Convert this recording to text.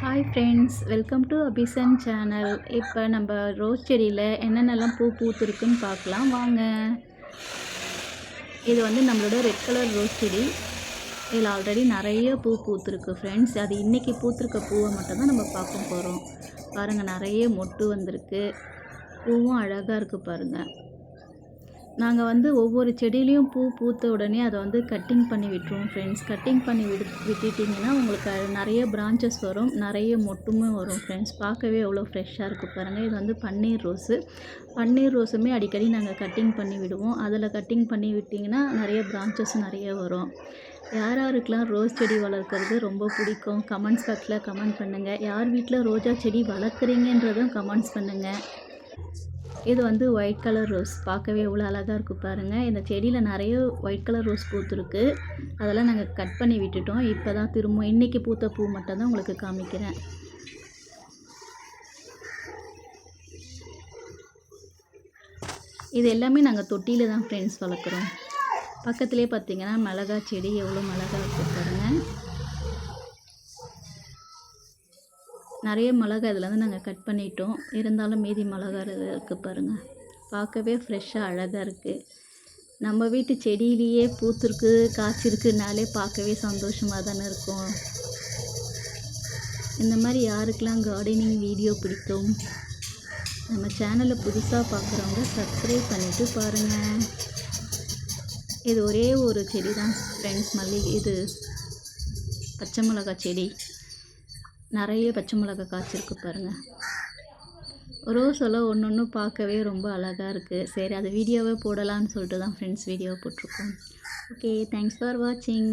Hi friends welcome to Abisan channel இப்போ நம்ம rose செடியில் என்னென்னலாம் பூ பூத்துருக்குன்னு பார்க்கலாம். வாங்க. இது வந்து நம்மளோட ரெட் கலர் ரோஸ் செடி. இதில் ஆல்ரெடி நிறைய பூ பூத்துருக்கு ஃப்ரெண்ட்ஸ் அது இன்றைக்கி பூத்துருக்க பூவை மட்டும்தான் நம்ம பார்க்க போகிறோம் பாருங்கள் நிறைய மொட்டு வந்திருக்கு. பூவும் அழகாக இருக்குது பாருங்கள் நாங்கள் வந்து ஒவ்வொரு செடியிலையும் பூ பூத்த உடனே அதை வந்து கட்டிங் பண்ணி விட்டுருவோம் ஃப்ரெண்ட்ஸ் கட்டிங் பண்ணி விடு விட்டுட்டிங்கன்னா உங்களுக்கு நிறைய பிரான்ச்சஸ் வரும் நிறைய மொட்டுமே வரும் ஃப்ரெண்ட்ஸ் பார்க்கவே எவ்வளோ ஃப்ரெஷ்ஷாக இருக்குது பாருங்கள் இது வந்து பன்னீர் ரோஸு. பன்னீர் ரோஸுமே அடிக்கடி நாங்கள் கட்டிங் பண்ணி விடுவோம். அதில் கட்டிங் பண்ணி விட்டிங்கன்னா நிறைய பிரான்ச்சஸ் நிறைய வரும். யார் யாருக்கெலாம் ரோஸ் செடி வளர்க்குறது ரொம்ப பிடிக்கும் கமெண்ட்ஸ் பாக்ஸில் கமெண்ட் பண்ணுங்கள் யார் வீட்டில் ரோஜா செடி வளர்க்குறீங்கன்றதும் கமெண்ட்ஸ் பண்ணுங்கள் இது வந்து ஒயிட் கலர் ரோஸ் பார்க்கவே எவ்வளோ அழகாக இருக்குது பாருங்கள் இந்த செடியில் நிறைய ஒயிட் கலர் ரோஸ் பூத்துருக்கு. அதெல்லாம் நாங்கள் கட் பண்ணி விட்டுட்டோம். இப்போ தான் திரும்ப இன்றைக்கி பூத்த பூ மட்டும் தான் உங்களுக்கு காமிக்கிறேன். இது எல்லாமே நாங்கள் தொட்டியில் தான் ஃப்ரெண்ட்ஸ் வளர்க்குறோம். பக்கத்துலேயே பார்த்தீங்கன்னா மிளகா செடி எவ்வளோ மிளகா இருக்குது பாருங்கள் நிறைய மிளகா இதில் வந்து நாங்கள் கட் பண்ணிட்டோம். இருந்தாலும் மீதி மிளகா இருக்குது பாருங்கள் பார்க்கவே ஃப்ரெஷ்ஷாக அழகாக இருக்குது நம்ம வீட்டு செடியிலேயே பூத்துருக்கு காய்ச்சிருக்குனாலே பார்க்கவே சந்தோஷமாக தானே இருக்கும். இந்த மாதிரி யாருக்கெல்லாம் கார்டனிங் வீடியோ பிடிக்கும்? நம்ம சேனலை புதுசாக பார்க்குறவங்க சப்ஸ்கிரைப் பண்ணிவிட்டு பாருங்கள் இது ஒரே ஒரு செடி தான் ஃப்ரெண்ட்ஸ் மல்லிகை இது பச்சை மிளகா செடி. நிறைய பச்சை மிளகா காய்ச்சிருக்கு பாருங்கள் ரோஸ் எல்லாம் ஒன்று ஒன்று பார்க்கவே ரொம்ப அழகாக இருக்குது சரி அது வீடியோவே போடலான்னு சொல்லிட்டு தான் ஃப்ரெண்ட்ஸ் வீடியோ போட்டிருக்கோம். ஓகே தேங்க்ஸ் ஃபார் வாட்சிங்